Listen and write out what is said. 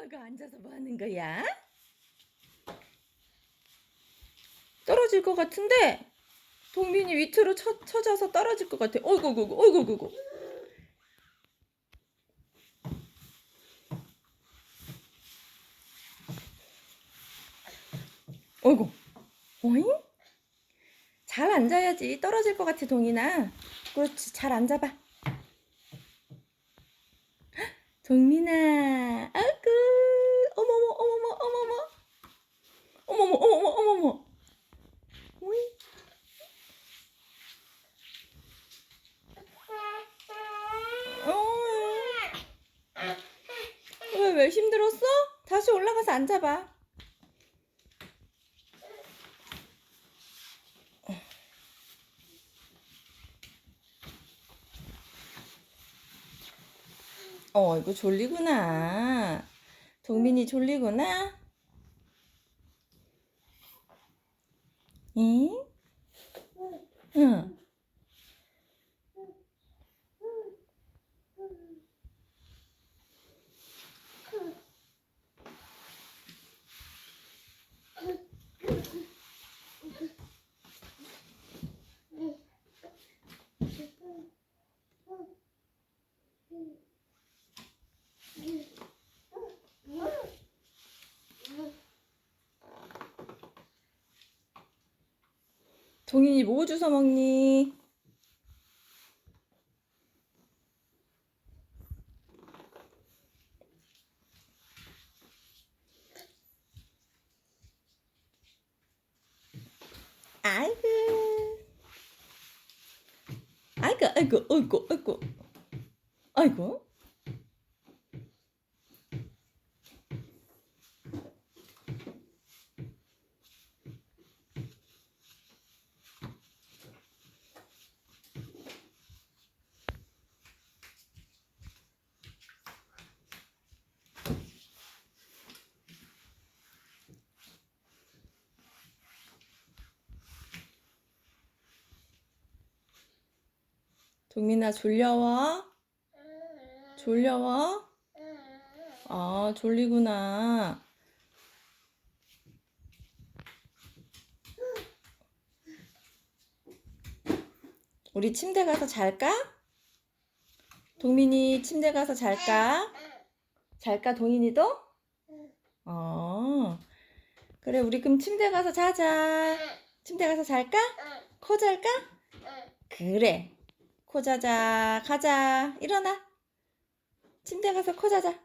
아이고 앉아서 뭐 하는 거야? 떨어질 것 같은데 동민이 밑으로 쳐, 쳐져서 떨어질 것 같아. 어이구 어이구 어이구 어이구. 어이구. 어잉? 잘 앉아야지. 떨어질 것 같아, 동이나. 그렇지. 잘 앉아봐. 헉, 동민아. 아이고. 왜, 왜 힘들었어? 다시 올라가서 앉아봐. 어, 이거 졸리구나. 동민이 졸리구나. 응? 응. 동인이 뭐 주워 먹니? 아이고. 아이고, 아이고, 아이고, 아이고. 아이고. 동민아 졸려워? 졸려워? 아, 졸리구나. 우리 침대 가서 잘까? 동민이 침대 가서 잘까? 잘까, 동인이도? 어. 그래, 우리 그럼 침대 가서 자자. 침대 가서 잘까? 코 잘까? 그래. 코 자자. 가자. 일어나. 침대 가서 코 자자.